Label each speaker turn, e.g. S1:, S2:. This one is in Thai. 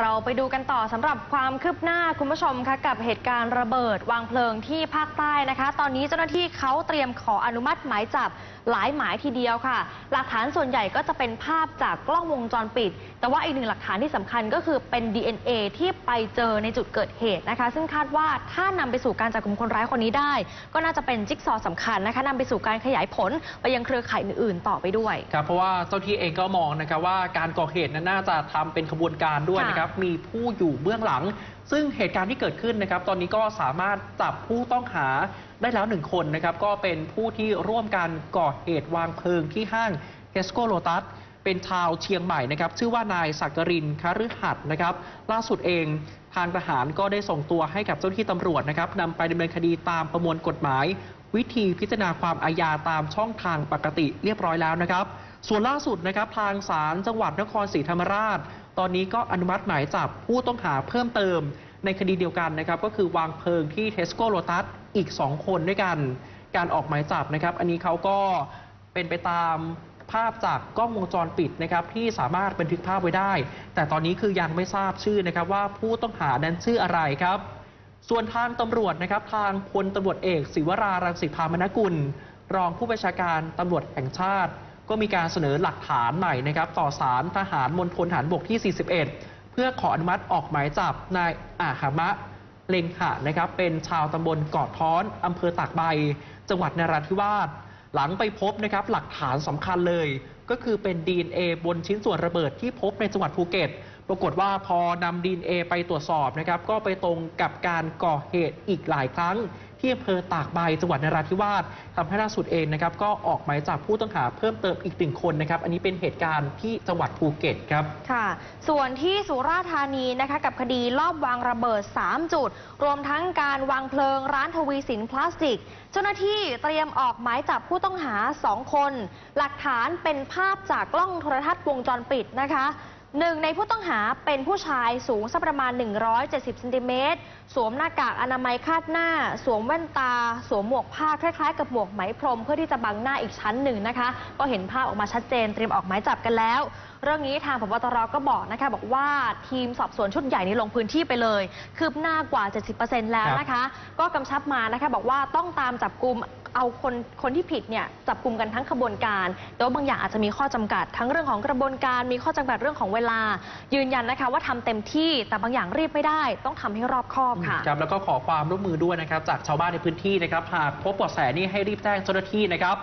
S1: เราไปดูกันต่อสำหรับความคืบหน้าคุณผู้ชมคะกับเหตุการณ์ระเบิดวางเพลิงที่ภาคใต้นะคะ ตอนนี้เจ้าหน้าที่เขาเตรียมขออนุมัติหมายจับหลายหมายทีเดียวค่ะ หลักฐานส่วนใหญ่ก็จะเป็นภาพจากกล้องวงจรปิด แต่ว่าอีกหนึ่งหลักฐานที่สำคัญก็คือเป็น DNA ที่ไปเจอในจุดเกิดเหตุนะคะ ซึ่งคาดว่าถ้านำไปสู่การจับกลุ่มคนร้ายคนนี้ได้ ก็น่าจะเป็นจิ๊กซอว์สำคัญนะคะนำไปสู่การขยายผลไปยังเครือข่ายอื่นๆต่อไปด้วย
S2: ครับเพราะว่าเจ้าที่เองก็มองนะครับว่าการก่อเหตุนั้นน่าจะทำเป็นขบวนการด้วยนะ
S1: ค่ะ
S2: นะครับมีผู้อยู่เบื้องหลัง ซึ่งเหตุการณ์ที่เกิดขึ้นนะครับ ตอนนี้ก็สามารถจับผู้ต้องหาได้แล้วหนึ่งคนนะครับ ก็เป็นผู้ที่ร่วมกันก่อเหตุวางเพลิงที่ห้างเทสโกโลตัสเป็นชาวเชียงใหม่นะครับ ชื่อว่านายสักกรินคฤหัสนะครับ ล่าสุดเองทางทหารก็ได้ส่งตัวให้กับเจ้าหน้าที่ตำรวจนะครับนำไปดำเนินคดีตามประมวลกฎหมาย วิธีพิจารณาความอาญาตามช่องทางปกติเรียบร้อยแล้วนะครับ ส่วนล่าสุดนะครับทางศาลจังหวัดนครศรีธรรมราช ตอนนี้ก็อนุมัติหมายจับผู้ต้องหาเพิ่มเติมในคดีเดียวกันนะครับ ก็คือวางเพลิงที่เทสโก้โ t ตัสอีก 2 คนด้วยกัน การออกหมายจับนะครับ อันนี้เขาก็เป็นไปตามภาพจากกล้องวงจรปิดนะครับที่สามารถบันทึกภาพไว้ได้ แต่ตอนนี้คือยังไม่ทราบชื่อนะครับว่าผู้ต้องหานั้นชื่ออะไรครับ ส่วนทางตำรวจนะครับทางพลตำรวจเอกศิวรารังสิพามนกุล รองผู้บัญชาการตำรวจแห่งชาติ ก็มีการเสนอหลักฐานใหม่นะครับต่อศาลทหารมณฑลฐานบกที่ 41 เพื่อขออนุมัติออกหมายจับนายอาหามะเลงหะนะครับเป็นชาวตำบลเกาะท้อนอำเภอตากใบ จังหวัดนราธิวาสหลังไปพบนะครับหลักฐานสำคัญเลย ก็คือเป็น DNA บนชิ้นส่วนระเบิดที่พบในจังหวัดภูเก็ต ปรากฏว่าพอนำ DNA ไปตรวจสอบนะครับ ก็ไปตรงกับการก่อเหตุอีกหลายครั้ง ที่อำเภอตากใบจังหวัดนราธิวาสทำให้ล่าสุดเองนะครับ ก็ออกหมายจับผู้ต้องหาเพิ่มเติมอีกหนึ่งคนนะครับ อันนี้เป็นเหตุการณ์ที่จังหวัดภูเก็ตครับ
S1: ค่ะ ส่วนที่สุราษฎร์ธานีนะคะ กับคดีลอบวางระเบิด 3 จุด รวมทั้งการวางเพลิงร้านทวีสินพลาสติก เจ้าหน้าที่เตรียมออกหมายจับผู้ต้องหา 2 คน หลักฐานเป็นภาพจากกล้องโทรทัศน์วงจรปิดนะคะ หนึ่งในผู้ต้องหาเป็นผู้ชายสูงสักประมาณ 170เซนติเมตร สวมหน้ากากอนามัยคาดหน้า สวมแว่นตา สวมหมวกผ้าคล้ายๆ กับหมวกไหมพรม เพื่อที่จะบังหน้าอีกชั้นหนึ่งนะคะ ก็เห็นภาพออกมาชัดเจนเตรียมออกหมายจับกันแล้ว เรื่องนี้ทางพบตรก็บอกนะคะ บอกว่าทีมสอบสวนชุดใหญ่นี้ลงพื้นที่ไปเลย คืบหน้ากว่า 70%แล้วนะคะ ก็กำชับมานะคะบอกว่าต้องตามจับกลุ่มเอาคนคนที่ผิดเนี่ยจับกลุ่มกันทั้งขบวนการ แต่ว่าบางอย่างอาจจะมีข้อจำกัด ทั้งเรื่องของกระบวนการมีข้อจำกัดเรื่องของเวลา ยืนยันนะคะว่าทำเต็มที่แต่บางอย่างรีบไม่ได้ ต้องทำให้รอบคอบค่ะ
S2: ครับแล้วก็ขอความร่วมมือด้วยนะครับจากชาวบ้านในพื้นที่นะครับหากพบเบาะแสนี่ให้รีบแจ้งเจ้าหน้าที่นะครับ